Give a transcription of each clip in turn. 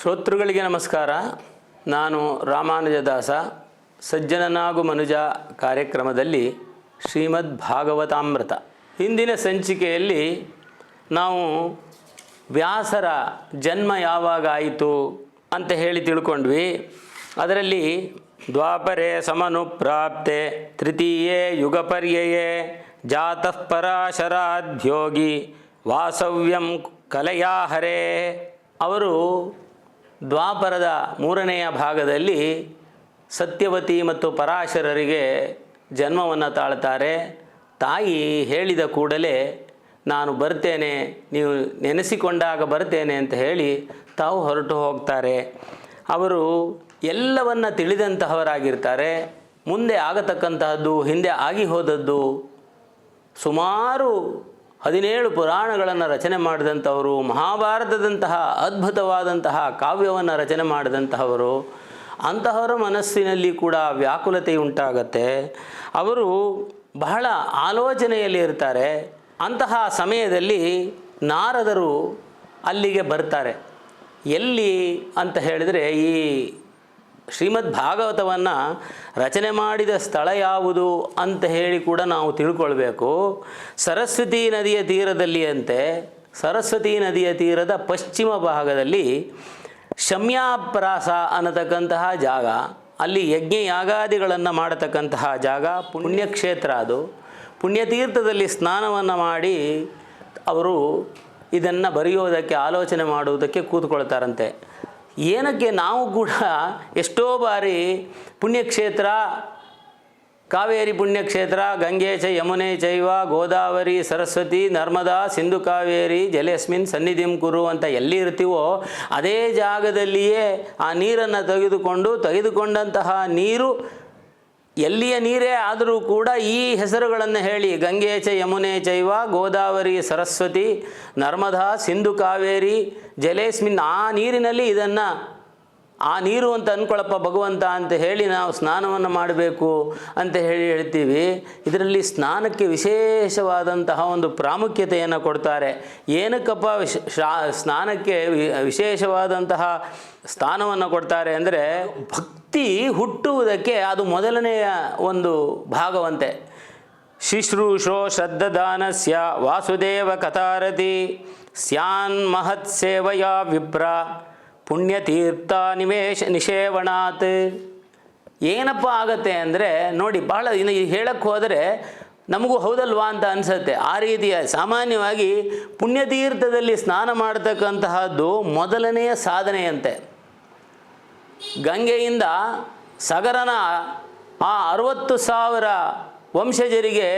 ಶ್ರೋತೃಗಳಿಗೆ ನಮಸ್ಕಾರ. ನಾನು ರಾಮಾನುಜದಾಸ. ಸಜ್ಜನನಾಗು ಮನುಜ ಕಾರ್ಯಕ್ರಮದಲ್ಲಿ ಶ್ರೀಮದ್ ಭಾಗವತಾಮೃತ. ಹಿಂದಿನ ಸಂಚಿಕೆಯಲ್ಲಿ ನಾವು ವ್ಯಾಸರ ಜನ್ಮ ಯಾವಾಗ ಆಯಿತು ಅಂತ ಹೇಳಿ ತಿಳ್ಕೊಂಡ್ವಿ. ಅದರಲ್ಲಿ ದ್ವಾಪರೇ ಸಮನು ಪ್ರಾಪ್ತೆ ತೃತೀಯೇ ಯುಗಪರ್ಯಯೇ, ಜಾತಃ ಪರಾಶರಾಧ್ಯೋಗಿ ವಾಸವ್ಯಂ ಕಲಯಾಹರೇ. ಅವರು ದ್ವಾಪರದ ಮೂರನೆಯ ಭಾಗದಲ್ಲಿ ಸತ್ಯವತಿ ಮತ್ತು ಪರಾಶರರಿಗೆ ಜನ್ಮವನ್ನು ತಾಳ್ತಾರೆ. ತಾಯಿ ಹೇಳಿದ ಕೂಡಲೇ, ನಾನು ಬರ್ತೇನೆ, ನೀವು ನೆನೆಸಿಕೊಂಡಾಗ ಬರ್ತೇನೆ ಅಂತ ಹೇಳಿ ತಾವು ಹೊರಟು ಹೋಗ್ತಾರೆ. ಅವರು ಎಲ್ಲವನ್ನ ತಿಳಿದಂತಹವರಾಗಿರ್ತಾರೆ. ಮುಂದೆ ಆಗತಕ್ಕಂತಹದ್ದು ಹಿಂದೆ ಆಗಿ ಹೋದದ್ದು ಸುಮಾರು ಹದಿನೇಳು ಪುರಾಣಗಳನ್ನು ರಚನೆ ಮಾಡಿದಂಥವರು, ಮಹಾಭಾರತದಂತಹ ಅದ್ಭುತವಾದಂತಹ ಕಾವ್ಯವನ್ನು ರಚನೆ ಮಾಡಿದಂತಹವರು ಅಂತಹವರ ಮನಸ್ಸಿನಲ್ಲಿ ಕೂಡ ವ್ಯಾಕುಲತೆ ಉಂಟಾಗತ್ತೆ. ಅವರು ಬಹಳ ಆಲೋಚನೆಯಲ್ಲಿ ಇರ್ತಾರೆ. ಅಂತಹ ಸಮಯದಲ್ಲಿ ನಾರದರು ಅಲ್ಲಿಗೆ ಬರ್ತಾರೆ. ಎಲ್ಲಿ ಅಂತ ಹೇಳಿದರೆ ಈ ಶ್ರೀಮದ್ ಭಾಗವತವನ್ನು ರಚನೆ ಮಾಡಿದ ಸ್ಥಳ ಯಾವುದು ಅಂತ ಹೇಳಿ ಕೂಡ ನಾವು ತಿಳ್ಕೊಳ್ಬೇಕು. ಸರಸ್ವತಿ ನದಿಯ ತೀರದಲ್ಲಿ ಅಂತೆ, ಸರಸ್ವತಿ ನದಿಯ ತೀರದ ಪಶ್ಚಿಮ ಭಾಗದಲ್ಲಿ ಶಮ್ಯಾಪ್ರಾಸ ಅನ್ನತಕ್ಕಂತಹ ಜಾಗ, ಅಲ್ಲಿ ಯಜ್ಞ ಯಾಗಾದಿಗಳನ್ನು ಮಾಡತಕ್ಕಂತಹ ಜಾಗ, ಪುಣ್ಯಕ್ಷೇತ್ರ ಅದು. ಪುಣ್ಯತೀರ್ಥದಲ್ಲಿ ಸ್ನಾನವನ್ನು ಮಾಡಿ ಅವರು ಇದನ್ನು ಬರೆಯೋದಕ್ಕೆ, ಆಲೋಚನೆ ಮಾಡುವುದಕ್ಕೆ ಕೂತ್ಕೊಳ್ತಾರಂತೆ. ಏನಕ್ಕೆ ನಾವು ಕೂಡ ಎಷ್ಟೋ ಬಾರಿ ಪುಣ್ಯಕ್ಷೇತ್ರ, ಕಾವೇರಿ ಪುಣ್ಯಕ್ಷೇತ್ರ, ಗಂಗೆ ಚ, ಯಮುನೆ ಚೈವ, ಗೋದಾವರಿ, ಸರಸ್ವತಿ, ನರ್ಮದಾ, ಸಿಂಧು ಕಾವೇರಿ, ಜಲೇಸ್ಮಿನ್ ಸನ್ನಿಧಿಂ ಕುರು ಅಂತ ಎಲ್ಲಿ ಇರ್ತೀವೋ ಅದೇ ಜಾಗದಲ್ಲಿಯೇ ಆ ನೀರನ್ನು ತೆಗೆದುಕೊಂಡು, ತೆಗೆದುಕೊಂಡಂತಹ ನೀರು ಎಲ್ಲಿಯ ನೀರೇ ಆದರೂ ಕೂಡ ಈ ಹೆಸರುಗಳನ್ನು ಹೇಳಿ ಗಂಗೆ ಚ ಯಮುನೆ ಚೈವ ಗೋದಾವರಿ ಸರಸ್ವತಿ ನರ್ಮದಾ ಸಿಂಧು ಕಾವೇರಿ ಜಲೇಸ್ಮಿನ್ ಆ ನೀರಿನಲ್ಲಿ ಇದನ್ನು ಆ ನೀರು ಅಂತ ಅಂದ್ಕೊಳಪ್ಪ ಭಗವಂತ ಅಂತ ಹೇಳಿ ನಾವು ಸ್ನಾನವನ್ನು ಮಾಡಬೇಕು ಅಂತ ಹೇಳಿ ಹೇಳ್ತೀವಿ. ಇದರಲ್ಲಿ ಸ್ನಾನಕ್ಕೆ ವಿಶೇಷವಾದಂತಹ ಒಂದು ಪ್ರಾಮುಖ್ಯತೆಯನ್ನು ಕೊಡ್ತಾರೆ. ಏನಕ್ಕಪ್ಪ ಸ್ನಾನಕ್ಕೆ ವಿಶೇಷವಾದಂತಹ ಸ್ಥಾನವನ್ನು ಕೊಡ್ತಾರೆ ಅಂದರೆ ಭಕ್ತಿ ಹುಟ್ಟುವುದಕ್ಕೆ ಅದು ಮೊದಲನೆಯ ಒಂದು ಭಾಗವಂತೆ. ಶುಶ್ರೂಷೋ ಶ್ರದ್ಧದಾನಸ್ಯ ವಾಸುದೇವ ಕಥಾರತಿ ಸ್ಯಾನ್ ಮಹತ್ ಸೇವಯಾ ವಿಪ್ರ. ಪುಣ್ಯತೀರ್ಥ ನಿವೇಶ ನಿಷೇವಣಾತ್. ಏನಪ್ಪ ಆಗತ್ತೆ ಅಂದರೆ, ನೋಡಿ ಭಾಳ ಇನ್ನು ಹೇಳಕ್ಕೆ ಹೋದರೆ ನಮಗೂ ಹೌದಲ್ವಾ ಅಂತ ಅನಿಸುತ್ತೆ. ಆ ರೀತಿಯ ಸಾಮಾನ್ಯವಾಗಿ ಪುಣ್ಯತೀರ್ಥದಲ್ಲಿ ಸ್ನಾನ ಮಾಡತಕ್ಕಂತಹದ್ದು ಮೊದಲನೆಯ ಸಾಧನೆಯಂತೆ. ಗಂಗೆಯಿಂದ ಸಗರನ ಆ ಅರವತ್ತು ಸಾವಿರ ವಂಶಜರಿಗೆ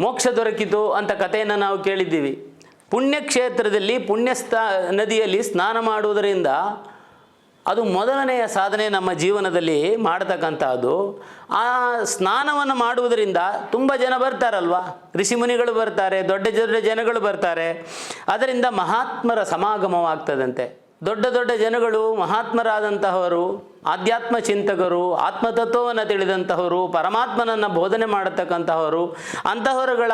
ಮೋಕ್ಷ ದೊರಕಿತು ಅಂತ ಕಥೆಯನ್ನು ನಾವು ಕೇಳಿದ್ದೀವಿ. ಪುಣ್ಯಕ್ಷೇತ್ರದಲ್ಲಿ ಪುಣ್ಯಸ್ಥಾ ನದಿಯಲ್ಲಿ ಸ್ನಾನ ಮಾಡುವುದರಿಂದ ಅದು ಮೊದಲನೆಯ ಸಾಧನೆ ನಮ್ಮ ಜೀವನದಲ್ಲಿ ಮಾಡತಕ್ಕಂಥದ್ದು. ಆ ಸ್ನಾನವನ್ನು ಮಾಡುವುದರಿಂದ ತುಂಬ ಜನ ಬರ್ತಾರಲ್ವ? ಋಷಿಮುನಿಗಳು ಬರ್ತಾರೆ, ದೊಡ್ಡ ದೊಡ್ಡ ಜನಗಳು ಬರ್ತಾರೆ. ಅದರಿಂದ ಮಹಾತ್ಮರ ಸಮಾಗಮವಾಗ್ತದಂತೆ. ದೊಡ್ಡ ದೊಡ್ಡ ಜನಗಳು, ಮಹಾತ್ಮರಾದಂತಹವರು, ಆಧ್ಯಾತ್ಮ ಚಿಂತಕರು, ಆತ್ಮತತ್ವವನ್ನು ತಿಳಿದಂತಹವರು, ಪರಮಾತ್ಮನನ್ನು ಬೋಧನೆ ಮಾಡತಕ್ಕಂತಹವರು, ಅಂತಹವರುಗಳ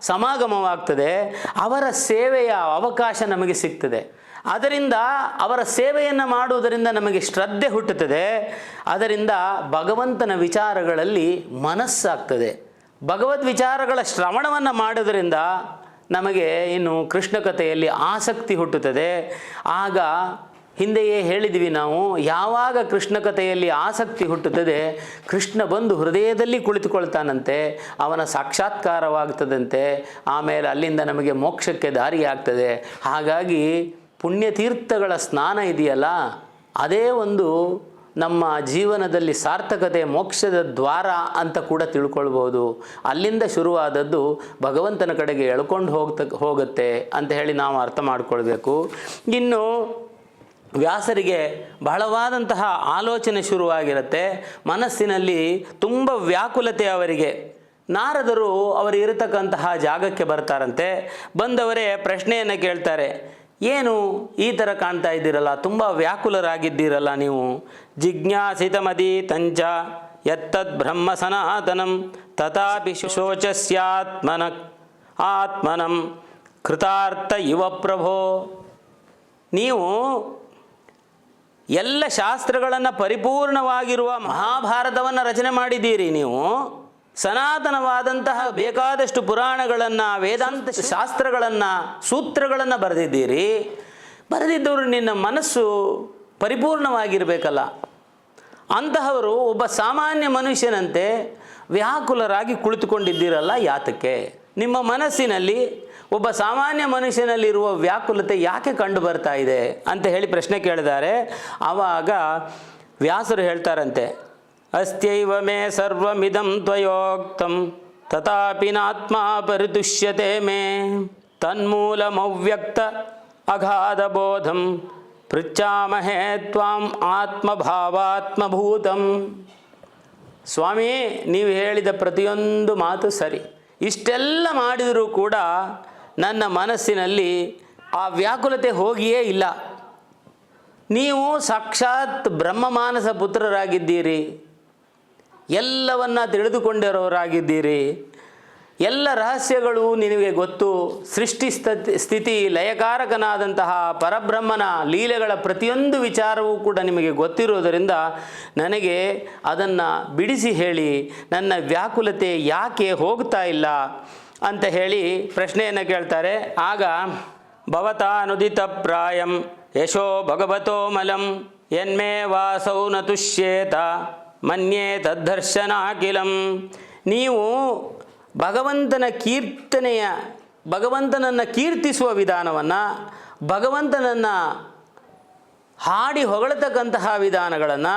ಸಮಾಗಮವಾಗ್ತದೆ. ಅವರ ಸೇವೆಯ ಅವಕಾಶ ನಮಗೆ ಸಿಗ್ತದೆ. ಅದರಿಂದ ಅವರ ಸೇವೆಯನ್ನು ಮಾಡುವುದರಿಂದ ನಮಗೆ ಶ್ರದ್ಧೆ ಹುಟ್ಟುತ್ತದೆ. ಅದರಿಂದ ಭಗವಂತನ ವಿಚಾರಗಳಲ್ಲಿ ಮನಸ್ಸಾಗ್ತದೆ. ಭಗವದ್ ವಿಚಾರಗಳ ಶ್ರವಣವನ್ನು ಮಾಡೋದರಿಂದ ನಮಗೆ ಇನ್ನು ಕೃಷ್ಣ ಕಥೆಯಲ್ಲಿ ಆಸಕ್ತಿ ಹುಟ್ಟುತ್ತದೆ. ಆಗ ಹಿಂದೆಯೇ ಹೇಳಿದ್ವಿ ನಾವು, ಯಾವಾಗ ಕೃಷ್ಣ ಕಥೆಯಲ್ಲಿ ಆಸಕ್ತಿ ಹುಟ್ಟುತ್ತದೆ, ಕೃಷ್ಣ ಬಂದು ಹೃದಯದಲ್ಲಿ ಕುಳಿತುಕೊಳ್ತಾನಂತೆ, ಅವನ ಸಾಕ್ಷಾತ್ಕಾರವಾಗ್ತದಂತೆ, ಆಮೇಲೆ ಅಲ್ಲಿಂದ ನಮಗೆ ಮೋಕ್ಷಕ್ಕೆ ದಾರಿಯಾಗ್ತದೆ. ಹಾಗಾಗಿ ಪುಣ್ಯತೀರ್ಥಗಳ ಸ್ನಾನ ಇದೆಯಲ್ಲ, ಅದೇ ಒಂದು ನಮ್ಮ ಜೀವನದಲ್ಲಿ ಸಾರ್ಥಕತೆ, ಮೋಕ್ಷದ ದ್ವಾರ ಅಂತ ಕೂಡ ತಿಳ್ಕೊಳ್ಬೋದು. ಅಲ್ಲಿಂದ ಶುರುವಾದದ್ದು ಭಗವಂತನ ಕಡೆಗೆ ಎಳ್ಕೊಂಡು ಹೋಗ್ತ, ಹೋಗುತ್ತೆ ಅಂತ ಹೇಳಿ ನಾವು ಅರ್ಥ ಮಾಡಿಕೊಳ್ಬೇಕು. ಇನ್ನು ವ್ಯಾಸರಿಗೆ ಬಹಳವಾದಂತಹ ಆಲೋಚನೆ ಶುರುವಾಗಿರುತ್ತೆ. ಮನಸ್ಸಿನಲ್ಲಿ ತುಂಬ ವ್ಯಾಕುಲತೆ ಅವರಿಗೆ. ನಾರದರು ಅವರು ಇರತಕ್ಕಂತಹ ಜಾಗಕ್ಕೆ ಬರ್ತಾರಂತೆ. ಬಂದವರೇ ಪ್ರಶ್ನೆಯನ್ನು ಕೇಳ್ತಾರೆ. ಏನು ಈ ಥರ ಕಾಣ್ತಾ ಇದ್ದೀರಲ್ಲ, ತುಂಬ ವ್ಯಾಕುಲರಾಗಿದ್ದೀರಲ್ಲ ನೀವು. ಜಿಜ್ಞಾಸಿತಮದಿ ತಂಚ ಯತ್ತದ್ ಬ್ರಹ್ಮ ಸನಾತನಂ ತಥಾಪಿ ಶೋಚಸ್ಯಾತ್ಮನ ಆತ್ಮನಂ ಕೃತಾರ್ಥ ಇವ ಪ್ರಭೋ. ನೀವು ಎಲ್ಲ ಶಾಸ್ತ್ರಗಳನ್ನು ಪರಿಪೂರ್ಣವಾಗಿರುವ ಮಹಾಭಾರತವನ್ನು ರಚನೆ ಮಾಡಿದ್ದೀರಿ ನೀವು. ಸನಾತನವಾದಂತಹ ಬೇಕಾದಷ್ಟು ಪುರಾಣಗಳನ್ನು, ವೇದಾಂತ ಶಾಸ್ತ್ರಗಳನ್ನು, ಸೂತ್ರಗಳನ್ನು ಬರೆದಿದ್ದೀರಿ. ಬರೆದಿದ್ದವರು ನಿನ್ನ ಮನಸ್ಸು ಪರಿಪೂರ್ಣವಾಗಿರಬೇಕಲ್ಲ. ಅಂತಹವರು ಒಬ್ಬ ಸಾಮಾನ್ಯ ಮನುಷ್ಯನಂತೆ ವ್ಯಾಕುಲರಾಗಿ ಕುಳಿತುಕೊಂಡಿದ್ದೀರಲ್ಲ ಯಾತಕ್ಕೆ? ನಿಮ್ಮ ಮನಸ್ಸಿನಲ್ಲಿ ಒಬ್ಬ ಸಾಮಾನ್ಯ ಮನುಷ್ಯನಲ್ಲಿರುವ ವ್ಯಾಕುಲತೆ ಯಾಕೆ ಕಂಡು ಬರ್ತಾ ಇದೆ ಅಂತ ಹೇಳಿ ಪ್ರಶ್ನೆ ಕೇಳಿದ್ದಾರೆ. ಆವಾಗ ವ್ಯಾಸರು ಹೇಳ್ತಾರಂತೆ ಅಸ್ತ್ಯೈವ ಮೇ ಸರ್ವಮಿದಂ ತ್ವಯೋಕ್ತಂ, ತಥಾಪಿ ನಾತ್ಮ ಪರಿದುಷ್ಯತೆ ಮೇ. ತನ್ಮೂಲಮವ್ಯಕ್ತ ಅಗಾಧಬೋಧಂ ಪೃಚ್ಛಾಮಹೇ ತ್ವಾಂ ಆತ್ಮಭಾವಾತ್ಮಭೂತಂ. ಸ್ವಾಮಿ, ನೀವು ಹೇಳಿದ ಪ್ರತಿಯೊಂದು ಮಾತು ಸರಿ. ಇಷ್ಟೆಲ್ಲ ಮಾಡಿದರೂ ಕೂಡ ನನ್ನ ಮನಸ್ಸಿನಲ್ಲಿ ಆ ವ್ಯಾಕುಲತೆ ಹೋಗಿಯೇ ಇಲ್ಲ. ನೀವು ಸಾಕ್ಷಾತ್ ಬ್ರಹ್ಮ ಮಾನಸ ಪುತ್ರರಾಗಿದ್ದೀರಿ. ಎಲ್ಲವನ್ನ ತಿಳಿದುಕೊಂಡಿರೋರಾಗಿದ್ದೀರಿ ಎಲ್ಲ ರಹಸ್ಯಗಳು ನಿನಗೆ ಗೊತ್ತು. ಸೃಷ್ಟಿ ಸ್ಥತಿ ಲಯಕಾರಕನಾದಂತಹ ಪರಬ್ರಹ್ಮನ ಲೀಲೆಗಳ ಪ್ರತಿಯೊಂದು ವಿಚಾರವೂ ಕೂಡ ನಿಮಗೆ ಗೊತ್ತಿರುವುದರಿಂದ ನನಗೆ ಅದನ್ನು ಬಿಡಿಸಿ ಹೇಳಿ, ನನ್ನ ವ್ಯಾಕುಲತೆ ಯಾಕೆ ಹೋಗ್ತಾ ಇಲ್ಲ? ಅಂತ ಹೇಳಿ ಪ್ರಶ್ನೆಯನ್ನು ಕೇಳ್ತಾರೆ. ಆಗ ಭವತಾನುದಿತ ಪ್ರಾಯಂ ಯಶೋ ಭಗವತೋ ಮಲಂ ಎನ್ಮೇ ವಾಸೌ ನ ತುಷ್ಯೇತ ತದ್ದರ್ಶನ ಅಖಿಲಂ ನೀವು ಭಗವಂತನ ಕೀರ್ತನೆಯ, ಭಗವಂತನನ್ನು ಕೀರ್ತಿಸುವ ವಿಧಾನವನ್ನು, ಭಗವಂತನನ್ನು ಹಾಡಿ ಹೊಗಳತಕ್ಕಂತಹ ವಿಧಾನಗಳನ್ನು,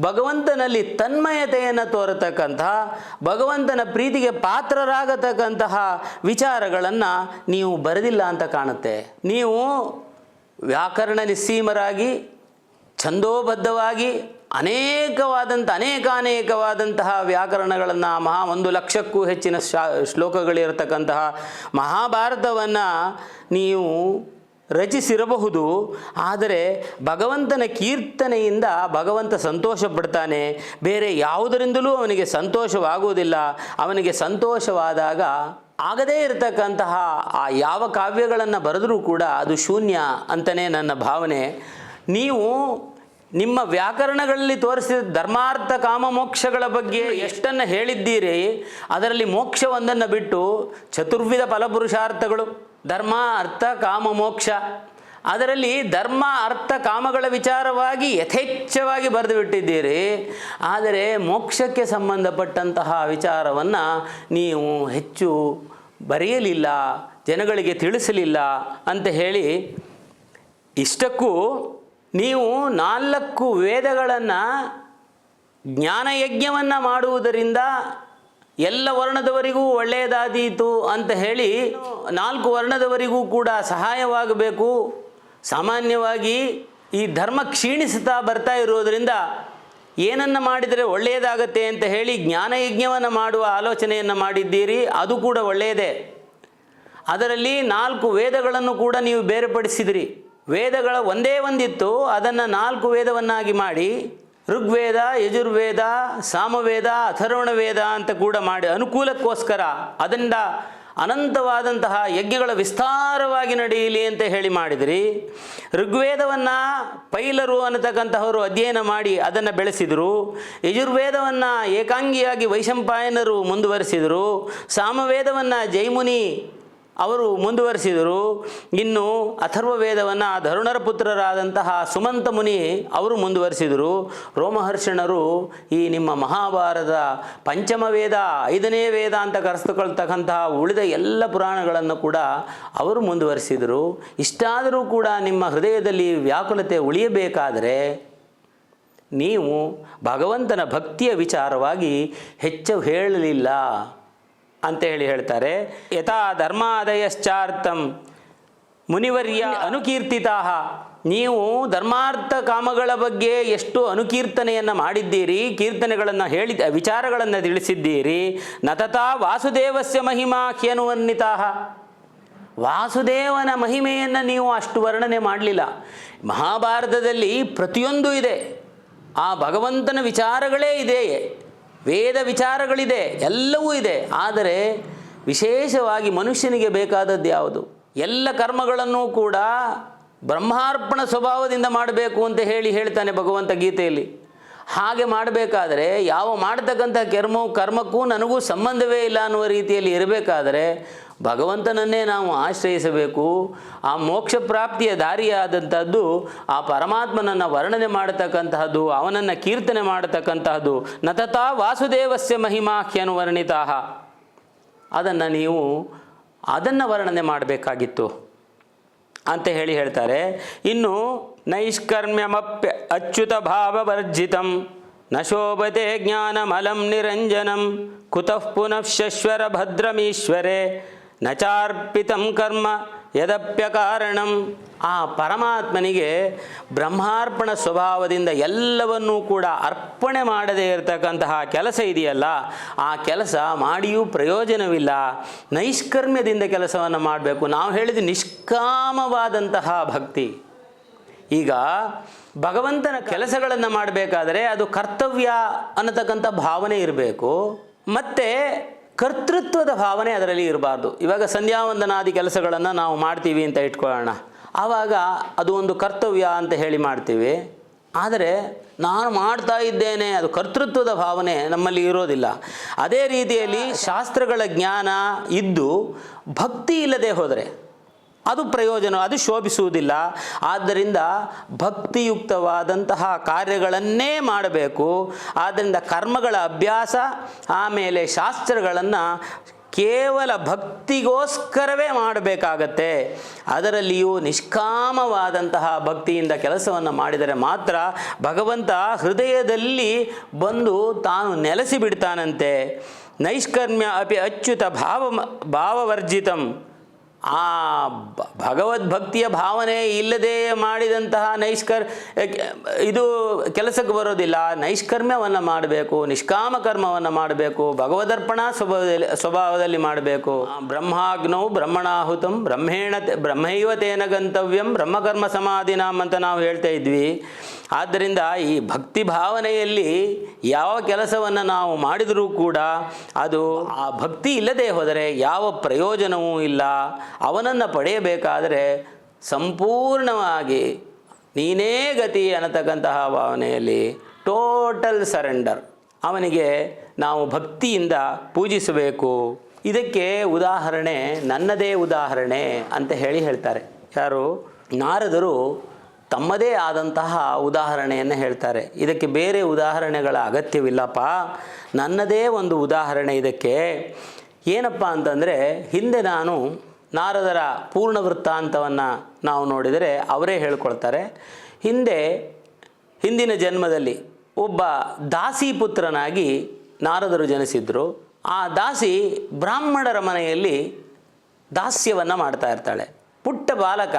ಭಗವಂತನಲ್ಲಿ ತನ್ಮಯತೆಯನ್ನು ತೋರತಕ್ಕಂತಹ ಭಗವಂತನ ಪ್ರೀತಿಗೆ ಪಾತ್ರರಾಗತಕ್ಕಂತಹ ವಿಚಾರಗಳನ್ನು ನೀವು ಬರೆದಿಲ್ಲ ಅಂತ ಕಾಣುತ್ತೆ. ನೀವು ವ್ಯಾಕರಣ ನಿಸ್ಸೀಮರಾಗಿ, ಛಂದೋಬದ್ಧವಾಗಿ ಅನೇಕವಾದಂಥ ಅನೇಕಾನೇಕವಾದಂತಹ ವ್ಯಾಕರಣಗಳನ್ನು ಮಹಾ ಒಂದು ಲಕ್ಷಕ್ಕೂ ಹೆಚ್ಚಿನ ಶಾ, ಶ್ಲೋಕಗಳಿರತಕ್ಕಂತಹ ಮಹಾಭಾರತವನ್ನು ನೀವು ರಚಿಸಿರಬಹುದು. ಆದರೆ ಭಗವಂತನ ಕೀರ್ತನೆಯಿಂದ ಭಗವಂತ ಸಂತೋಷ ಪಡ್ತಾನೆ ಬೇರೆ ಯಾವುದರಿಂದಲೂ ಅವನಿಗೆ ಸಂತೋಷವಾಗುವುದಿಲ್ಲ. ಅವನಿಗೆ ಸಂತೋಷವಾದಾಗ ಆಗದೇ ಇರತಕ್ಕಂತಹ ಆ ಯಾವ ಕಾವ್ಯಗಳನ್ನು ಬರೆದರೂ ಕೂಡ ಅದು ಶೂನ್ಯ ಅಂತಲೇ ನನ್ನ ಭಾವನೆ. ನೀವು ನಿಮ್ಮ ವ್ಯಾಕರಣಗಳಲ್ಲಿ ತೋರಿಸಿದ ಧರ್ಮಾರ್ಥ ಕಾಮ ಮೋಕ್ಷಗಳ ಬಗ್ಗೆ ಎಷ್ಟನ್ನು ಹೇಳಿದ್ದೀರಿ, ಅದರಲ್ಲಿ ಮೋಕ್ಷ ಒಂದನ್ನು ಬಿಟ್ಟು ಚತುರ್ವಿಧ ಫಲಪುರುಷಾರ್ಥಗಳು, ಧರ್ಮ, ಅರ್ಥ, ಕಾಮ, ಮೋಕ್ಷ, ಅದರಲ್ಲಿ ಧರ್ಮ, ಅರ್ಥ, ಕಾಮಗಳ ವಿಚಾರವಾಗಿ ಯಥೇಚ್ಛವಾಗಿ ಬರೆದು ಬಿಟ್ಟಿದ್ದೀರಿ ಆದರೆ ಮೋಕ್ಷಕ್ಕೆ ಸಂಬಂಧಪಟ್ಟಂತಹ ವಿಚಾರವನ್ನು ನೀವು ಹೆಚ್ಚು ಬರೆಯಲಿಲ್ಲ, ಜನಗಳಿಗೆ ತಿಳಿಸಲಿಲ್ಲ ಅಂತ ಹೇಳಿ ಇಷ್ಟಕ್ಕೂ ನೀವು ನಾಲ್ಕು ವೇದಗಳನ್ನು ಜ್ಞಾನಯಜ್ಞವನ್ನು ಮಾಡುವುದರಿಂದ ಎಲ್ಲ ವರ್ಣದವರಿಗೂ ಒಳ್ಳೆಯದಾದೀತು ಅಂತ ಹೇಳಿ ನಾಲ್ಕು ವರ್ಣದವರಿಗೂ ಕೂಡ ಸಹಾಯವಾಗಬೇಕು. ಸಾಮಾನ್ಯವಾಗಿ ಈ ಧರ್ಮ ಕ್ಷೀಣಿಸುತ್ತಾ ಬರ್ತಾ ಇರೋದರಿಂದ ಏನನ್ನು ಮಾಡಿದರೆ ಒಳ್ಳೆಯದಾಗತ್ತೆ ಅಂತ ಹೇಳಿ ಜ್ಞಾನಯಜ್ಞವನ್ನು ಮಾಡುವ ಆಲೋಚನೆಯನ್ನು ಮಾಡಿದ್ದೀರಿ, ಅದು ಕೂಡ ಒಳ್ಳೆಯದೇ. ಅದರಲ್ಲಿ ನಾಲ್ಕು ವೇದಗಳನ್ನು ಕೂಡ ನೀವು ಬೇರ್ಪಡಿಸಿದಿರಿ. ವೇದಗಳ ಒಂದೇ ಒಂದಿತ್ತು, ಅದನ್ನು ನಾಲ್ಕು ವೇದವನ್ನಾಗಿ ಮಾಡಿ, ಋಗ್ವೇದ, ಯಜುರ್ವೇದ, ಸಾಮವೇದ ಅಥರ್ವಣ ವೇದ ಅಂತ ಕೂಡ ಮಾಡಿ ಅನುಕೂಲಕ್ಕೋಸ್ಕರ ಅದರಿಂದ ಅನಂತವಾದಂತಹ ಯಜ್ಞಗಳ ವಿಸ್ತಾರವಾಗಿ ನಡೆಯಲಿ ಅಂತ ಹೇಳಿ ಮಾಡಿದ್ರಿ. ಋಗ್ವೇದವನ್ನು ಪೈಲರು ಅನ್ನತಕ್ಕಂತಹವರು ಅಧ್ಯಯನ ಮಾಡಿ ಅದನ್ನು ಬೆಳೆಸಿದರು. ಯಜುರ್ವೇದವನ್ನು ಏಕಾಂಗಿಯಾಗಿ ವೈಶಂಪಾಯನರು ಮುಂದುವರಿಸಿದರು. ಸಾಮವೇದವನ್ನು ಜೈಮುನಿ ಅವರು ಮುಂದುವರಿಸಿದರು. ಇನ್ನು ಅಥರ್ವ ವೇದವನ್ನು ಧರುಣರ ಪುತ್ರರಾದಂತಹ ಸುಮಂತ ಮುನಿ ಅವರು ಮುಂದುವರಿಸಿದರು. ರೋಮಹರ್ಷಣರು ಈ ನಿಮ್ಮ ಮಹಾಭಾರತ ಪಂಚಮ ವೇದ ಐದನೇ ವೇದ ಅಂತ ಕರೆಸ್ತುಕೊಳ್ತಕ್ಕಂತಹ ಉಳಿದ ಎಲ್ಲ ಪುರಾಣಗಳನ್ನು ಕೂಡ ಅವರು ಮುಂದುವರಿಸಿದರು. ಇಷ್ಟಾದರೂ ಕೂಡ ನಿಮ್ಮ ಹೃದಯದಲ್ಲಿ ವ್ಯಾಕುಲತೆ ಉಳಿಯಬೇಕಾದರೆ ನೀವು ಭಗವಂತನ ಭಕ್ತಿಯ ವಿಚಾರವಾಗಿ ಹೆಚ್ಚು ಹೇಳಲಿಲ್ಲ. ಅಂತ ಹೇಳಿ ಹೇಳ್ತಾರೆ, ಯಥಾ ಧರ್ಮಾದಯಶ್ಚಾರ್ಥಂ ಮುನಿವರ್ಯ ಅನುಕೀರ್ತಿತಾ ನೀವು ಧರ್ಮಾರ್ಥ ಕಾಮಗಳ ಬಗ್ಗೆ ಎಷ್ಟು ಅನುಕೀರ್ತನೆಯನ್ನು ಮಾಡಿದ್ದೀರಿ, ಕೀರ್ತನೆಗಳನ್ನು ಹೇಳಿ, ವಿಚಾರಗಳನ್ನು ತಿಳಿಸಿದ್ದೀರಿ, ನತತಾ ವಾಸುದೇವಸ್ಯ ಮಹಿಮಾ ಹ್ಯನುವನ್ನಿತಾ ವಾಸುದೇವನ ಮಹಿಮೆಯನ್ನು ನೀವು ಅಷ್ಟು ವರ್ಣನೆ ಮಾಡಲಿಲ್ಲ. ಮಹಾಭಾರತದಲ್ಲಿ ಪ್ರತಿಯೊಂದು ಇದೆ. ಆ ಭಗವಂತನ ವಿಚಾರಗಳೇ ಇದೆ ವೇದ ವಿಚಾರಗಳಿದೆ, ಎಲ್ಲವೂ ಇದೆ. ಆದರೆ ವಿಶೇಷವಾಗಿ ಮನುಷ್ಯನಿಗೆ ಬೇಕಾದದ್ದು ಯಾವುದು? ಎಲ್ಲ ಕರ್ಮಗಳನ್ನು ಕೂಡ ಬ್ರಹ್ಮಾರ್ಪಣ ಸ್ವಭಾವದಿಂದ ಮಾಡಬೇಕು ಅಂತ ಹೇಳಿ ಹೇಳ್ತಾನೆ ಭಗವಂತ ಗೀತೆಯಲ್ಲಿ. ಹಾಗೆ ಮಾಡಬೇಕಾದರೆ, ಯಾವ ಮಾಡತಕ್ಕಂಥ ಕರ್ಮ ಕರ್ಮಕ್ಕೂ ನನಗೂ ಸಂಬಂಧವೇ ಇಲ್ಲ ಅನ್ನುವ ರೀತಿಯಲ್ಲಿ ಇರಬೇಕಾದರೆ ಭಗವಂತನನ್ನೇ ನಾವು ಆಶ್ರಯಿಸಬೇಕು. ಆ ಮೋಕ್ಷ ಪ್ರಾಪ್ತಿಯ ದಾರಿಯಾದಂಥದ್ದು ಆ ಪರಮಾತ್ಮನನ್ನು ವರ್ಣನೆ ಮಾಡತಕ್ಕಂತಹದ್ದು, ಅವನನ್ನು ಕೀರ್ತನೆ ಮಾಡತಕ್ಕಂತಹದ್ದು. ನತತಾ ವಾಸುದೇವಸ್ಯ ಮಹಿಮಾಖ್ಯನು ವರ್ಣಿತಾ ಅದನ್ನು ನೀವು ಅದನ್ನು ವರ್ಣನೆ ಮಾಡಬೇಕಾಗಿತ್ತು. ಅಂತ ಹೇಳಿ ಹೇಳ್ತಾರೆ. ಇನ್ನು ನೈಷ್ಕರ್ಮ್ಯಮಪ್ಯ ಅಚ್ಯುತ ಭಾವವರ್ಜಿತಂ. ನ ಶೋಭತೆ ಜ್ಞಾನಮಲಂ ನಿರಂಜನಂ. ಕುತಃ ಪುನಃ ಶಶ್ವರ ಭದ್ರಮೀಶ್ವರೇ. ನ ಕರ್ಮ ಯದಪ್ಯ ಕಾರಣಂ. ಆ ಪರಮಾತ್ಮನಿಗೆ ಬ್ರಹ್ಮಾರ್ಪಣ ಸ್ವಭಾವದಿಂದ ಎಲ್ಲವನ್ನೂ ಕೂಡ ಅರ್ಪಣೆ ಮಾಡದೇ ಇರತಕ್ಕಂತಹ ಕೆಲಸ ಇದೆಯಲ್ಲ, ಆ ಕೆಲಸ ಮಾಡಿಯೂ ಪ್ರಯೋಜನವಿಲ್ಲ. ನೈಷ್ಕರ್ಮ್ಯದಿಂದ ಕೆಲಸವನ್ನು ಮಾಡಬೇಕು. ನಾವು ಹೇಳಿದ ನಿಷ್ಕಾಮವಾದಂತಹ ಭಕ್ತಿ. ಈಗ ಭಗವಂತನ ಕೆಲಸಗಳನ್ನು ಮಾಡಬೇಕಾದರೆ ಅದು ಕರ್ತವ್ಯ ಅನ್ನತಕ್ಕಂಥ ಭಾವನೆ ಇರಬೇಕು. ಮತ್ತು ಕರ್ತೃತ್ವದ ಭಾವನೆ ಅದರಲ್ಲಿ ಇರಬಾರ್ದು. ಇವಾಗ ಸಂಧ್ಯಾವಂದನಾದಿ ಕೆಲಸಗಳನ್ನು ನಾವು ಮಾಡ್ತೀವಿ ಅಂತ ಇಟ್ಕೊಳ್ಳೋಣ. ಆವಾಗ ಅದು ಒಂದು ಕರ್ತವ್ಯ ಅಂತ ಹೇಳಿ ಮಾಡ್ತೀವಿ. ಆದರೆ ನಾನು ಮಾಡ್ತಾ ಇದ್ದೇನೆ, ಅದು ಕರ್ತೃತ್ವದ ಭಾವನೆ ನಮ್ಮಲ್ಲಿ ಇರೋದಿಲ್ಲ. ಅದೇ ರೀತಿಯಲ್ಲಿ ಶಾಸ್ತ್ರಗಳ ಜ್ಞಾನ ಇದ್ದು ಭಕ್ತಿ ಇಲ್ಲದೆ ಹೋದರೆ ಅದು ಪ್ರಯೋಜನ, ಅದು ಶೋಭಿಸುವುದಿಲ್ಲ. ಆದ್ದರಿಂದ ಭಕ್ತಿಯುಕ್ತವಾದಂತಹ ಕಾರ್ಯಗಳನ್ನೇ ಮಾಡಬೇಕು. ಆದ್ದರಿಂದ ಕರ್ಮಗಳ ಅಭ್ಯಾಸ, ಆಮೇಲೆ ಶಾಸ್ತ್ರಗಳನ್ನು ಕೇವಲ ಭಕ್ತಿಗೋಸ್ಕರವೇ ಮಾಡಬೇಕಾಗತ್ತೆ. ಅದರಲ್ಲಿಯೂ ನಿಷ್ಕಾಮವಾದಂತಹ ಭಕ್ತಿಯಿಂದ ಕೆಲಸವನ್ನು ಮಾಡಿದರೆ ಮಾತ್ರ ಭಗವಂತ ಹೃದಯದಲ್ಲಿ ಬಂದು ತಾನು ನೆಲೆಸಿಬಿಡ್ತಾನಂತೆ. ನೈಷ್ಕರ್ಮ್ಯ ಅಪಿ ಅಚ್ಯುತ ಭಾವ ಭಾವವರ್ಜಿತಂ. ಆ ಭ- ಭಗವದ್ಭಕ್ತಿಯ ಭಾವನೆ ಇಲ್ಲದೆ ಮಾಡಿದಂತಹ ನೈಷ್ಕರ್ ಇದು ಕೆಲಸಕ್ಕೆ ಬರೋದಿಲ್ಲ. ನೈಷ್ಕರ್ಮ್ಯವನ್ನು ಮಾಡಬೇಕು, ನಿಷ್ಕಾಮ ಕರ್ಮವನ್ನು ಮಾಡಬೇಕು, ಭಗವದರ್ಪಣ ಸ್ವಭಾವದಲ್ಲಿ ಸ್ವಭಾವದಲ್ಲಿ ಮಾಡಬೇಕು. ಬ್ರಹ್ಮಾಗ್ನೌ ಬ್ರಹ್ಮಣಾಹುತಂ ಬ್ರಹ್ಮೇಣ ಬ್ರಹ್ಮೈವತೇನ ಬ್ರಹ್ಮೈವ ತೇನ ಗಂತವ್ಯಂ ಬ್ರಹ್ಮಕರ್ಮ ಸಮಾಧಿನಾಂ ಅಂತ ನಾವು ಹೇಳ್ತಾ ಇದ್ವಿ. ಆದ್ದರಿಂದ ಈ ಭಕ್ತಿ ಭಾವನೆಯಲ್ಲಿ ಯಾವ ಕೆಲಸವನ್ನು ನಾವು ಮಾಡಿದರೂ ಕೂಡ ಅದು ಆ ಭಕ್ತಿ ಇಲ್ಲದೆ ಹೋದರೆ ಯಾವ ಪ್ರಯೋಜನವೂ ಇಲ್ಲ. ಅವನನ್ನು ಪಡೆಯಬೇಕಾದರೆ ಸಂಪೂರ್ಣವಾಗಿ ನೀನೇ ಗತಿ ಅನ್ನತಕ್ಕಂತಹ ಭಾವನೆಯಲ್ಲಿ ಟೋಟಲ್ ಸರೆಂಡರ್ ಅವನಿಗೆ ನಾವು ಭಕ್ತಿಯಿಂದ ಪೂಜಿಸಬೇಕು. ಇದಕ್ಕೆ ಉದಾಹರಣೆ ನನ್ನದೇ ಉದಾಹರಣೆ ಅಂತ ಹೇಳಿ ಹೇಳ್ತಾರೆ. ಯಾರು? ನಾರದರು ತಮ್ಮದೇ ಆದಂತಹ ಉದಾಹರಣೆಯನ್ನು ಹೇಳ್ತಾರೆ. ಇದಕ್ಕೆ ಬೇರೆ ಉದಾಹರಣೆಗಳ ಅಗತ್ಯವಿಲ್ಲಪ್ಪ. ನನ್ನದೇ ಒಂದು ಉದಾಹರಣೆ ಇದಕ್ಕೆ. ಏನಪ್ಪ ಅಂತಂದರೆ ಹಿಂದೆ ನಾನು ನಾರದರ ಪೂರ್ಣ ವೃತ್ತಾಂತವನ್ನು ನಾವು ನೋಡಿದರೆ ಅವರೇ ಹೇಳ್ಕೊಳ್ತಾರೆ. ಹಿಂದೆ, ಹಿಂದಿನ ಜನ್ಮದಲ್ಲಿ ಒಬ್ಬ ದಾಸಿ ಪುತ್ರನಾಗಿ ನಾರದರು ಜನಿಸಿದ್ರು. ಆ ದಾಸಿ ಬ್ರಾಹ್ಮಣರ ಮನೆಯಲ್ಲಿ ದಾಸ್ಯವನ್ನು ಮಾಡ್ತಾ ಇರ್ತಾಳೆ. ಪುಟ್ಟ ಬಾಲಕ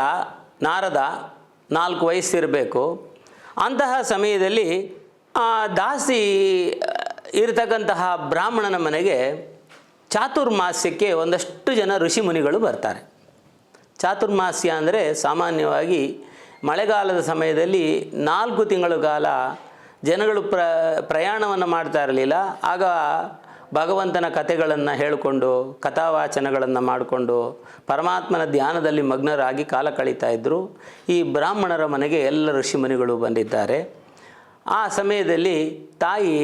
ನಾರದ ನಾಲ್ಕು ವಯಸ್ಸಿರಬೇಕು. ಅಂತಹ ಸಮಯದಲ್ಲಿ ಆ ದಾಸಿ ಇರತಕ್ಕಂತಹ ಬ್ರಾಹ್ಮಣನ ಮನೆಗೆ ಚಾತುರ್ಮಾಸ್ಯಕ್ಕೆ ಒಂದಷ್ಟು ಜನ ಋಷಿ ಮುನಿಗಳು ಬರ್ತಾರೆ. ಚಾತುರ್ಮಾಸ್ಯ ಅಂದರೆ ಸಾಮಾನ್ಯವಾಗಿ ಮಳೆಗಾಲದ ಸಮಯದಲ್ಲಿ ನಾಲ್ಕು ತಿಂಗಳ ಕಾಲ ಜನಗಳು ಪ್ರ, ಪ್ರಯಾಣವನ್ನು ಮಾಡ್ತಾ ಇರಲಿಲ್ಲ. ಆಗ ಭಗವಂತನ ಕಥೆಗಳನ್ನು ಹೇಳಿಕೊಂಡು, ಕಥಾವಾಚನಗಳನ್ನು ಮಾಡಿಕೊಂಡು, ಪರಮಾತ್ಮನ ಧ್ಯಾನದಲ್ಲಿ ಮಗ್ನರಾಗಿ ಕಾಲ ಕಳೀತಾ ಇದ್ದರು ಈ ಬ್ರಾಹ್ಮಣರ ಮನೆಗೆ ಎಲ್ಲ ಋಷಿಮುನಿಗಳು ಬಂದಿದ್ದಾರೆ. ಆ ಸಮಯದಲ್ಲಿ ತಾಯಿ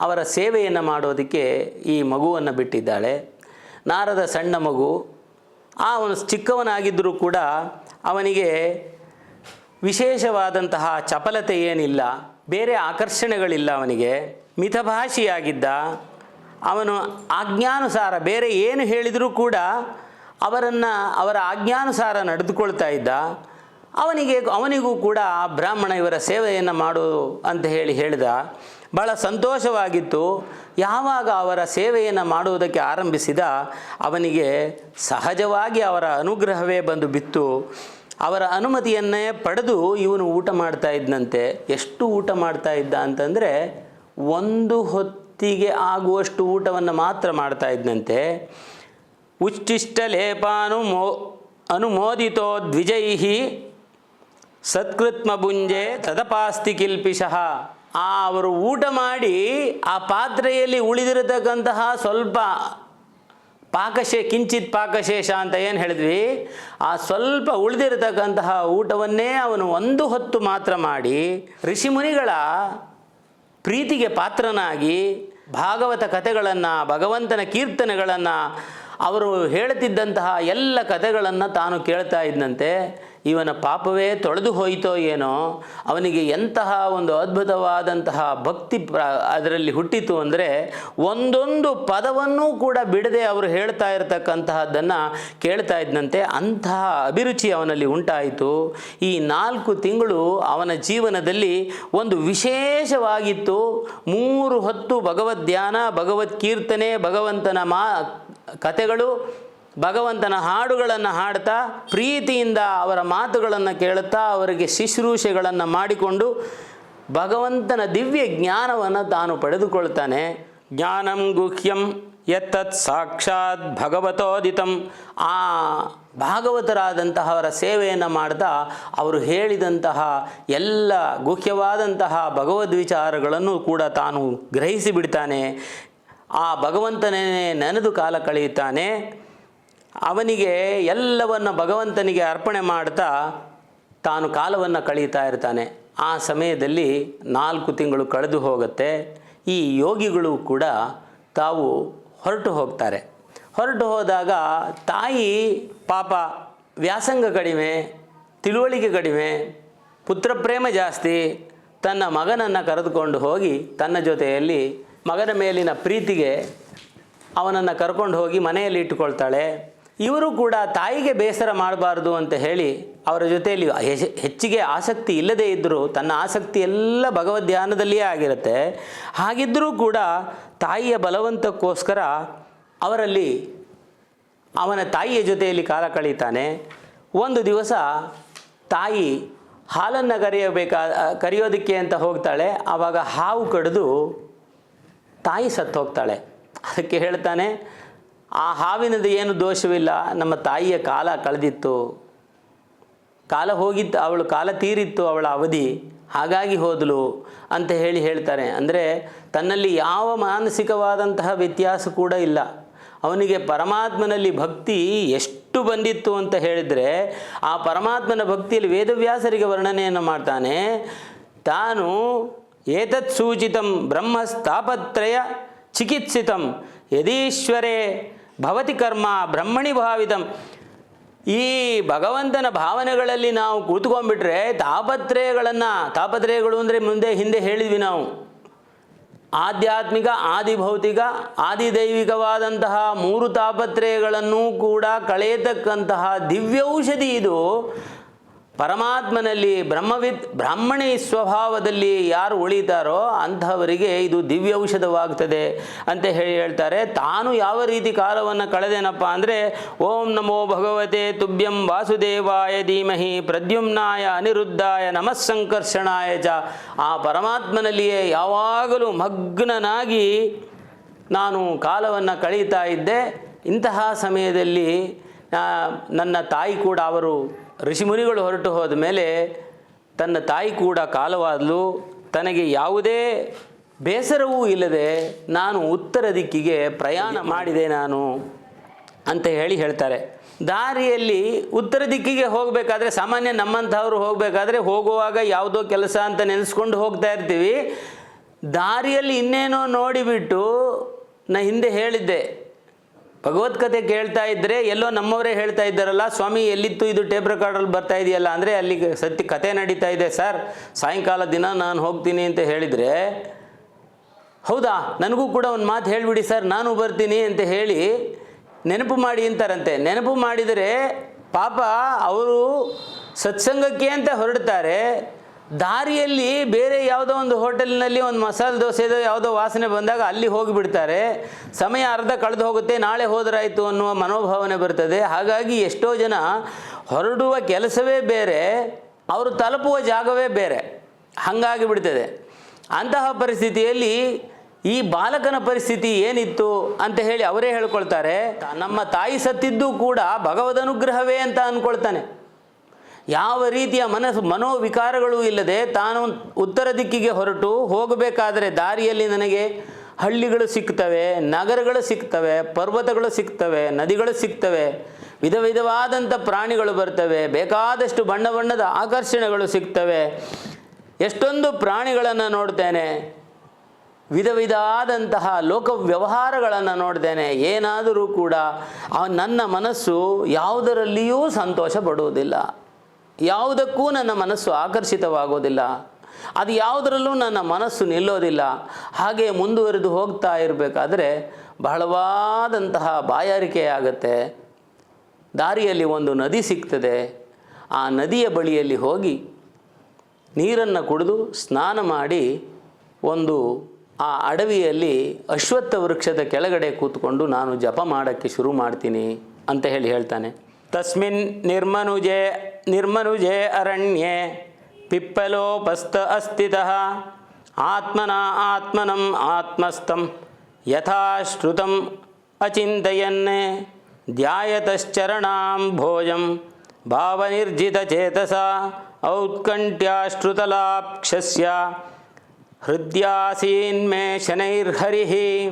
ಅವರ ಸೇವೆಯನ್ನು ಮಾಡೋದಕ್ಕೆ ಈ ಮಗುವನ್ನು ಬಿಟ್ಟಿದ್ದಾಳೆ. ನಾರದ ಸಣ್ಣ ಮಗು ಆ ಅವನು ಚಿಕ್ಕವನಾಗಿದ್ದರೂ ಕೂಡ ಅವನಿಗೆ ವಿಶೇಷವಾದಂತಹ ಚಪಲತೆ ಏನಿಲ್ಲ, ಬೇರೆ ಆಕರ್ಷಣೆಗಳಿಲ್ಲ ಅವನಿಗೆ. ಮಿತಭಾಷಿಯಾಗಿದ್ದ, ಅವನು ಆಜ್ಞಾನುಸಾರ ಬೇರೆ ಏನು ಹೇಳಿದರೂ ಕೂಡ ಅವರನ್ನು, ಅವರ ಆಜ್ಞಾನುಸಾರ ನಡೆದುಕೊಳ್ತಾ ಇದ್ದ. ಅವನಿಗೆ ಅವನಿಗೂ ಕೂಡ ಬ್ರಾಹ್ಮಣ ಇವರ ಸೇವೆಯನ್ನು ಮಾಡು ಅಂತ ಹೇಳಿ ಹೇಳಿದ. ಬಹಳ ಸಂತೋಷವಾಗಿತ್ತು. ಯಾವಾಗ ಅವರ ಸೇವೆಯನ್ನು ಮಾಡುವುದಕ್ಕೆ ಆರಂಭಿಸಿದ, ಅವನಿಗೆ ಸಹಜವಾಗಿ ಅವರ ಅನುಗ್ರಹವೇ ಬಂದು ಬಿತ್ತು. ಅವರ ಅನುಮತಿಯನ್ನೇ ಪಡೆದು ಇವನು ಊಟ ಮಾಡ್ತಾ ಇದ್ದಂತೆ ಎಷ್ಟು ಊಟ ಮಾಡ್ತಾ ಇದ್ದ ಅಂತಂದರೆ, ಒಂದು ಹೊತ್ತಿಗೆ ಆಗುವಷ್ಟು ಊಟವನ್ನು ಮಾತ್ರ ಮಾಡ್ತಾ ಇದ್ದಂತೆ ಉಚ್ಚಿಷ್ಟ ಲೇಪಾನು ಮೋ ಅನುಮೋದಿತೋ ದ್ವಿಜೈ ಸತ್ಕೃತ್ಮ ಭುಂಜೆ ತದಪಾಸ್ತಿ ಕಿಲ್ಪಿಶಃ. ಆ, ಅವರು ಊಟ ಮಾಡಿ ಆ ಪಾತ್ರೆಯಲ್ಲಿ ಉಳಿದಿರತಕ್ಕಂತಹ ಸ್ವಲ್ಪ ಪಾಕಶೇ, ಕಿಂಚಿತ್ ಪಾಕಶೇಷ ಅಂತ ಏನು ಹೇಳಿದ್ವಿ? ಆ ಸ್ವಲ್ಪ ಉಳಿದಿರತಕ್ಕಂತಹ ಊಟವನ್ನೇ ಅವನು ಒಂದು ಹೊತ್ತು ಮಾತ್ರ ಮಾಡಿ ಋಷಿಮುನಿಗಳ ಪ್ರೀತಿಗೆ ಪಾತ್ರನಾಗಿ ಭಾಗವತ ಕಥೆಗಳನ್ನು, ಭಗವಂತನ ಕೀರ್ತನೆಗಳನ್ನು ಅವರು ಹೇಳುತ್ತಿದ್ದಂತಹ ಎಲ್ಲ ಕಥೆಗಳನ್ನು ತಾನು ಕೇಳ್ತಾ ಇದ್ದಂತೆ ಇವನ ಪಾಪವೇ ತೊಳೆದು ಹೋಯಿತೋ ಏನೋ, ಅವನಿಗೆ ಎಂತಹ ಒಂದು ಅದ್ಭುತವಾದಂತಹ ಭಕ್ತಿ ಅದರಲ್ಲಿ ಹುಟ್ಟಿತು ಅಂದರೆ ಒಂದೊಂದು ಪದವನ್ನೂ ಕೂಡ ಬಿಡದೆ ಅವರು ಹೇಳ್ತಾ ಇರತಕ್ಕಂತಹದ್ದನ್ನು ಕೇಳ್ತಾ ಇದ್ದಂತೆ ಅಂತಹ ಅಭಿರುಚಿ ಅವನಲ್ಲಿ ಉಂಟಾಯಿತು. ಈ ನಾಲ್ಕು ತಿಂಗಳು ಅವನ ಜೀವನದಲ್ಲಿ ಒಂದು ವಿಶೇಷವಾಗಿತ್ತು. ಮೂರು ಹೊತ್ತು ಭಗವದ್ ಧ್ಯಾನ ಭಗವತ್ ಕೀರ್ತನೆ ಭಗವಂತನ ಮಾ ಕಥೆಗಳು ಭಗವಂತನ ಹಾಡುಗಳನ್ನು ಹಾಡ್ತಾ ಪ್ರೀತಿಯಿಂದ ಅವರ ಮಾತುಗಳನ್ನು ಕೇಳುತ್ತಾ ಅವರಿಗೆ ಶುಶ್ರೂಷೆಗಳನ್ನು ಮಾಡಿಕೊಂಡು ಭಗವಂತನ ದಿವ್ಯ ಜ್ಞಾನವನ್ನು ತಾನು ಪಡೆದುಕೊಳ್ತಾನೆ. ಜ್ಞಾನಂ ಗುಹ್ಯಂ ಎತ್ತತ್ ಸಾಕ್ಷಾತ್ ಭಗವತೋದಿತಂ. ಆ ಭಾಗವತರಾದಂತಹವರ ಸೇವೆಯನ್ನು ಮಾಡ್ತಾ ಅವರು ಹೇಳಿದಂತಹ ಎಲ್ಲ ಗುಹ್ಯವಾದಂತಹ ಭಗವದ್ ವಿಚಾರಗಳನ್ನು ಕೂಡ ತಾನು ಗ್ರಹಿಸಿಬಿಡ್ತಾನೆ. ಆ ಭಗವಂತನೇ ನೆನೆದು ಕಾಲ ಕಳೆಯುತ್ತಾನೆ. ಅವನಿಗೆ ಎಲ್ಲವನ್ನು ಭಗವಂತನಿಗೆ ಅರ್ಪಣೆ ಮಾಡ್ತಾ ತಾನು ಕಾಲವನ್ನು ಕಳೀತಾ ಇರ್ತಾನೆ. ಆ ಸಮಯದಲ್ಲಿ ನಾಲ್ಕು ತಿಂಗಳು ಕಳೆದು ಹೋಗುತ್ತೆ. ಈ ಯೋಗಿಗಳು ಕೂಡ ತಾವು ಹೊರಟು ಹೋಗ್ತಾರೆ. ಹೊರಟು ಹೋದಾಗ ತಾಯಿ ಪಾಪ ವ್ಯಾಸಂಗ ಕಡಿಮೆ, ತಿಳುವಳಿಕೆ ಕಡಿಮೆ, ಪುತ್ರ ಪ್ರೇಮ ಜಾಸ್ತಿ, ತನ್ನ ಮಗನನ್ನು ಕರೆದುಕೊಂಡು ಹೋಗಿ ತನ್ನ ಜೊತೆಯಲ್ಲಿ ಮಗನ ಮೇಲಿನ ಪ್ರೀತಿಗೆ ಅವನನ್ನು ಕರ್ಕೊಂಡು ಹೋಗಿ ಮನೆಯಲ್ಲಿ ಇಟ್ಟುಕೊಳ್ತಾಳೆ. ಇವರು ಕೂಡ ತಾಯಿಗೆ ಬೇಸರ ಮಾಡಬಾರ್ದು ಅಂತ ಹೇಳಿ ಅವರ ಜೊತೆಯಲ್ಲಿ ಹೆಚ್ಚಿಗೆ ಆಸಕ್ತಿ ಇಲ್ಲದೇ ಇದ್ದರೂ ತನ್ನ ಆಸಕ್ತಿ ಎಲ್ಲ ಭಗವದ್ ಧ್ಯಾನದಲ್ಲಿಯೇ ಆಗಿರುತ್ತೆ. ಹಾಗಿದ್ದರೂ ಕೂಡ ತಾಯಿಯ ಬಲವಂತಕ್ಕೋಸ್ಕರ ಅವರಲ್ಲಿ ಅವನ ತಾಯಿಯ ಜೊತೆಯಲ್ಲಿ ಕಾಲ ಕಳೀತಾನೆ. ಒಂದು ದಿವಸ ತಾಯಿ ಹಾಲನ್ನು ಕರೆಯಬೇಕಾ, ಕರೆಯೋದಕ್ಕೆ ಅಂತ ಹೋಗ್ತಾಳೆ. ಆವಾಗ ಹಾವು ಕಡಿದು ತಾಯಿ ಸತ್ತು ಹೋಗ್ತಾಳೆ ಅದಕ್ಕೆ ಹೇಳ್ತಾನೆ ಆ ಹಾವಿನದು ಏನು ದೋಷವಿಲ್ಲ. ನಮ್ಮ ತಾಯಿಯ ಕಾಲ ಕಳೆದಿತ್ತು. ಕಾಲ ಹೋಗಿತ್ತು ಅವಳು ಕಾಲ ತೀರಿತ್ತು, ಅವಳ ಅವಧಿ ಹಾಗಾಗಿ ಹೋದಳು ಅಂತ ಹೇಳಿ ಹೇಳ್ತಾರೆ. ಅಂದರೆ ತನ್ನಲ್ಲಿ ಯಾವ ಮಾನಸಿಕವಾದಂತಹ ವ್ಯತ್ಯಾಸ ಕೂಡ ಇಲ್ಲ. ಅವನಿಗೆ ಪರಮಾತ್ಮನಲ್ಲಿ ಭಕ್ತಿ ಎಷ್ಟು ಬಂದಿತ್ತು ಅಂತ ಹೇಳಿದರೆ, ಆ ಪರಮಾತ್ಮನ ಭಕ್ತಿಯಲ್ಲಿ ವೇದವ್ಯಾಸರಿಗೆ ವರ್ಣನೆಯನ್ನು ಮಾಡ್ತಾನೆ. ತಾನು ಏತತ್ ಸೂಚಿತಂ ಬ್ರಹ್ಮಸ್ತಾಪತ್ರಯ ಚಿಕಿತ್ಸಿತಂ ಯದೀಶ್ವರೇ ಭವತಿ ಕರ್ಮ, ಬ್ರಹ್ಮಣಿ ಭಾವಿತಂ. ಈ ಭಗವಂತನ ಭಾವನೆಗಳಲ್ಲಿ ನಾವು ಕೂತ್ಕೊಂಡ್ಬಿಟ್ರೆ ತಾಪತ್ರಯಗಳನ್ನು ತಾಪತ್ರಯಗಳು ಅಂದರೆ ಮುಂದೆ ಹಿಂದೆ ಹೇಳಿದ್ವಿ ನಾವು. ಆಧ್ಯಾತ್ಮಿಕ, ಆದಿಭೌತಿಕ, ಆದಿದೈವಿಕವಾದಂತಹ ಮೂರು ತಾಪತ್ರಯಗಳನ್ನು ಕೂಡ ಕಳೆಯತಕ್ಕಂತಹ ದಿವ್ಯೌಷಧಿ ಇದು. ಪರಮಾತ್ಮನಲ್ಲಿ ಬ್ರಹ್ಮವಿದ್ ಬ್ರಾಹ್ಮಣಿ ಸ್ವಭಾವದಲ್ಲಿ ಯಾರು ಉಳಿತಾರೋ ಅಂಥವರಿಗೆ ಇದು ದಿವ್ಯ ಔಷಧವಾಗ್ತದೆ ಅಂತ ಹೇಳಿ ಹೇಳ್ತಾರೆ. ತಾನು ಯಾವ ರೀತಿ ಕಾಲವನ್ನು ಕಳೆದೇನಪ್ಪ ಅಂದರೆ, ಓಂ ನಮೋ ಭಗವತೆ ತುಭ್ಯಂ ವಾಸುದೇವಾಯ ಧೀಮಹಿ ಪ್ರದ್ಯುಮ್ನಾಯ ಅನಿರುದ್ಧಾಯ ನಮಃ ಸಂಕರ್ಷಣಾಯ ಚ. ಆ ಪರಮಾತ್ಮನಲ್ಲಿಯೇ ಯಾವಾಗಲೂ ಮಗ್ನನಾಗಿ ನಾನು ಕಾಲವನ್ನು ಕಳೀತಾ ಇದ್ದೆ. ಇಂತಹ ಸಮಯದಲ್ಲಿ ನನ್ನ ತಾಯಿ ಕೂಡ ಅವರು ಋಷಿಮುನಿಗಳು ಹೊರಟು ಹೋದ ಮೇಲೆ ತನ್ನ ತಾಯಿ ಕೂಡ ಕಾಲವಾದಲು, ತನಗೆ ಯಾವುದೇ ಬೇಸರವೂ ಇಲ್ಲದೆ ನಾನು ಉತ್ತರ ದಿಕ್ಕಿಗೆ ಪ್ರಯಾಣ ಮಾಡಿದೆ ನಾನು ಅಂತ ಹೇಳಿ ಹೇಳ್ತಾರೆ. ದಾರಿಯಲ್ಲಿ ಉತ್ತರ ದಿಕ್ಕಿಗೆ ಹೋಗಬೇಕಾದ್ರೆ ಸಾಮಾನ್ಯ ನಮ್ಮಂಥವ್ರು ಹೋಗಬೇಕಾದ್ರೆ ಹೋಗುವಾಗ ಯಾವುದೋ ಕೆಲಸ ಅಂತ ನೆನೆಸ್ಕೊಂಡು ಹೋಗ್ತಾ ಇರ್ತೀವಿ. ದಾರಿಯಲ್ಲಿ ಇನ್ನೇನೋ ನೋಡಿಬಿಟ್ಟು ನಾ ಹಿಂದೆ ಹೇಳಿದ್ದೆ. ಭಗವದ್ಗೀತೆ ಕೇಳ್ತಾ ಇದ್ದರೆ ಎಲ್ಲೋ ನಮ್ಮವರೇ ಹೇಳ್ತಾ ಇದ್ದಾರಲ್ಲ, ಸ್ವಾಮಿ, ಎಲ್ಲಿತ್ತು ಇದು ಟೇಪ್ ರೆಕಾರ್ಡಲ್ಲಿ ಬರ್ತಾ ಇದೆಯಲ್ಲ? ಅಂದರೆ ಅಲ್ಲಿ ಸತ್ಯ ಕತೆ ನಡೀತಾ ಇದೆ, ಸರ್, ಸಾಯಂಕಾಲ ದಿನ ನಾನು ಹೋಗ್ತೀನಿ ಅಂತ ಹೇಳಿದರೆ, ಹೌದಾ? ನನಗೂ ಕೂಡ ಒಂದು ಮಾತು ಹೇಳಿಬಿಡಿ, ಸರ್, ನಾನು ಬರ್ತೀನಿ ಅಂತ ಹೇಳಿ ನೆನಪು ಮಾಡಿ ಅಂತಾರಂತೆ. ನೆನಪು ಮಾಡಿದರೆ ಪಾಪ ಅವರು ಸತ್ಸಂಗಕ್ಕೆ ಅಂತ ಹೊರಡ್ತಾರೆ. ದಾರಿಯಲ್ಲಿ ಬೇರೆ ಯಾವುದೋ ಒಂದು ಹೋಟೆಲ್ನಲ್ಲಿ ಒಂದು ಮಸಾಲೆ ದೋಸೆದೋ ಯಾವುದೋ ವಾಸನೆ ಬಂದಾಗ ಅಲ್ಲಿ ಹೋಗಿಬಿಡ್ತಾರೆ. ಸಮಯ ಅರ್ಧ ಕಳೆದು ಹೋಗುತ್ತೆ, ನಾಳೆ ಹೋದರಾಯಿತು ಅನ್ನುವ ಮನೋಭಾವನೆ ಬರ್ತದೆ. ಹಾಗಾಗಿ ಎಷ್ಟೋ ಜನ ಹೊರಡುವ ಕೆಲಸವೇ ಬೇರೆ, ಅವರು ತಲುಪುವ ಜಾಗವೇ ಬೇರೆ. ಹಾಗಾಗಿ ಬಿಡ್ತದೆ. ಅಂತಹ ಪರಿಸ್ಥಿತಿಯಲ್ಲಿ ಈ ಬಾಲಕನ ಪರಿಸ್ಥಿತಿ ಏನಿತ್ತು ಅಂತ ಹೇಳಿ ಅವರೇ ಹೇಳ್ಕೊಳ್ತಾರೆ. ನಮ್ಮ ತಾಯಿ ಸತ್ತಿದ್ದು ಕೂಡ ಭಗವದ್ ಅನುಗ್ರಹವೇ ಅಂತ ಅಂದ್ಕೊಳ್ತಾನೆ. ಯಾವ ರೀತಿಯ ಮನಸ್ಸು ಮನೋವಿಕಾರಗಳು ಇಲ್ಲದೆ ತಾನು ಉತ್ತರ ದಿಕ್ಕಿಗೆ ಹೊರಟು ಹೋಗಬೇಕಾದರೆ ದಾರಿಯಲ್ಲಿ ನನಗೆ ಹಳ್ಳಿಗಳು ಸಿಗ್ತವೆ, ನಗರಗಳು ಸಿಗ್ತವೆ, ಪರ್ವತಗಳು ಸಿಗ್ತವೆ, ನದಿಗಳು ಸಿಗ್ತವೆ, ವಿಧ ವಿಧವಾದಂಥ ಪ್ರಾಣಿಗಳು ಬರ್ತವೆ, ಬೇಕಾದಷ್ಟು ಬಣ್ಣ ಬಣ್ಣದ ಆಕರ್ಷಣೆಗಳು ಸಿಗ್ತವೆ. ಎಷ್ಟೊಂದು ಪ್ರಾಣಿಗಳನ್ನು ನೋಡ್ತೇನೆ, ವಿಧ ವಿಧವಾದಂತಹ ಲೋಕ ವ್ಯವಹಾರಗಳನ್ನು ನೋಡ್ತೇನೆ. ಏನಾದರೂ ಕೂಡ ನನ್ನ ಮನಸ್ಸು ಯಾವುದರಲ್ಲಿಯೂ ಸಂತೋಷ ಪಡುವುದಿಲ್ಲ. ಯಾವುದಕ್ಕೂ ನನ್ನ ಮನಸ್ಸು ಆಕರ್ಷಿತವಾಗೋದಿಲ್ಲ. ಅದು ಯಾವುದರಲ್ಲೂ ನನ್ನ ಮನಸ್ಸು ನಿಲ್ಲೋದಿಲ್ಲ. ಹಾಗೆ ಮುಂದುವರೆದು ಹೋಗ್ತಾ ಇರಬೇಕಾದ್ರೆ ಬಹಳವಾದಂತಹ ಬಾಯಾರಿಕೆ ಆಗುತ್ತೆ. ದಾರಿಯಲ್ಲಿ ಒಂದು ನದಿ ಸಿಗ್ತದೆ. ಆ ನದಿಯ ಬಳಿಯಲ್ಲಿ ಹೋಗಿ ನೀರನ್ನು ಕುಡಿದು ಸ್ನಾನ ಮಾಡಿ ಒಂದು ಆ ಅಡವಿಯಲ್ಲಿ ಅಶ್ವತ್ಥ ವೃಕ್ಷದ ಕೆಳಗಡೆ ಕೂತ್ಕೊಂಡು ನಾನು ಜಪ ಮಾಡೋಕ್ಕೆ ಶುರು ಮಾಡ್ತೀನಿ ಅಂತ ಹೇಳಿ ಹೇಳ್ತಾನೆ. ತಸ್ಮಿನ್ ನಿರ್ಮನುಜೆ ನಿರ್ಮನುಜೆ ಅರಣ್ಯೆ, ಪಿಪ್ಪಲೋಪಸ್ಥ ಅಸ್ಥಿತಃ, ಆತ್ಮನ ಆತ್ಮನಂ ಆತ್ಮಸ್ಥಂ, ಯಥಾ ಶ್ರುತಂ ಅಚಿಂತಯನ್ ಧ್ಯಾಯತಶ್ಚರಣಾಂ ಭೋಜಂ ಭಾವನಿರ್ಜಿತಚೇತಸ ಔತ್ಕಂಠ್ಯಾಶ್ರುತಲಾಕ್ಷಸ್ಯ ಹೃದಯಾಸೀನ್ಮೇ ಶನೈರ್ಹರಿಹಿ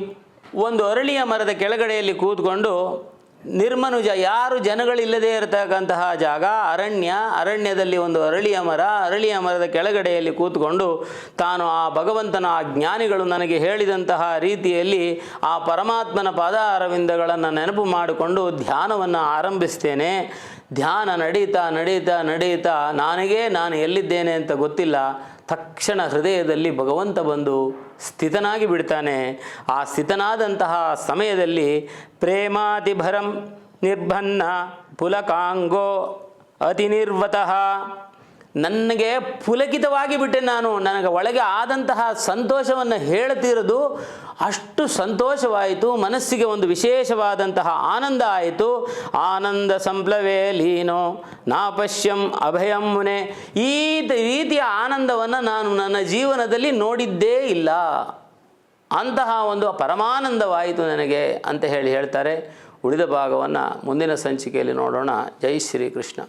ಒಂದು ಅರಳಿಯ ಮರದ ಕೆಳಗಡೆಯಲ್ಲಿ ಕೂತ್ಕೊಂಡು ನಿರ್ಮನುಜ, ಯಾರು ಜನಗಳಿಲ್ಲದೆ ಇರತಕ್ಕಂತಹ ಜಾಗ, ಅರಣ್ಯ, ಅರಣ್ಯದಲ್ಲಿ ಒಂದು ಅರಳಿಯ ಮರ, ಅರಳಿಯ ಮರದ ಕೆಳಗಡೆಯಲ್ಲಿ ಕೂತ್ಕೊಂಡು ತಾನು ಆ ಭಗವಂತನ ಆ ಜ್ಞಾನಿಗಳು ನನಗೆ ಹೇಳಿದಂತಹ ರೀತಿಯಲ್ಲಿ ಆ ಪರಮಾತ್ಮನ ಪಾದ ಅರವಿಂದಗಳನ್ನು ನೆನಪು ಮಾಡಿಕೊಂಡು ಧ್ಯಾನವನ್ನು ಆರಂಭಿಸ್ತೇನೆ. ಧ್ಯಾನ ನಡೀತಾ ನಡೀತಾ ನಡೀತಾ, ನನಗೇ, ನಾನು ಎಲ್ಲಿದ್ದೇನೆ ಅಂತ ಗೊತ್ತಿಲ್ಲ. ತಕ್ಷಣ ಹೃದಯದಲ್ಲಿ ಭಗವಂತ ಬಂದು ಸ್ಥಿತನಾಗಿ ಬಿಡ್ತಾನೆ. ಆ ಸ್ಥಿತನಾದಂತಹ ಸಮಯದಲ್ಲಿ ಪ್ರೇಮಾತಿಭರಂ ನಿರ್ಭನ್ನ ಪುಲಕಾಂಗೋ ಅತಿನಿರ್ವತಃ. ನನಗೆ ಪುಲಕಿತವಾಗಿ ಬಿಟ್ಟೆ ನಾನು. ನನಗೆ ಒಳಗೆ ಆದಂತಹ ಸಂತೋಷವನ್ನು ಹೇಳ್ತಿರೋದು ಅಷ್ಟು ಸಂತೋಷವಾಯಿತು, ಮನಸ್ಸಿಗೆ ಒಂದು ವಿಶೇಷವಾದಂತಹ ಆನಂದ ಆಯಿತು. ಆನಂದ ಸಂಪ್ಲವೇ ಲೀನೋ ನಾಪಶ್ಯಂ ಅಭಯಂ ಮುನೆ. ಈ ರೀತಿಯ ಆನಂದವನ್ನು ನಾನು ನನ್ನ ಜೀವನದಲ್ಲಿ ನೋಡಿದ್ದೇ ಇಲ್ಲ. ಅಂತಹ ಒಂದು ಪರಮಾನಂದವಾಯಿತು ನನಗೆ ಅಂತ ಹೇಳಿ ಹೇಳ್ತಾರೆ. ಉಳಿದ ಭಾಗವನ್ನು ಮುಂದಿನ ಸಂಚಿಕೆಯಲ್ಲಿ ನೋಡೋಣ. ಜೈ ಶ್ರೀಕೃಷ್ಣ.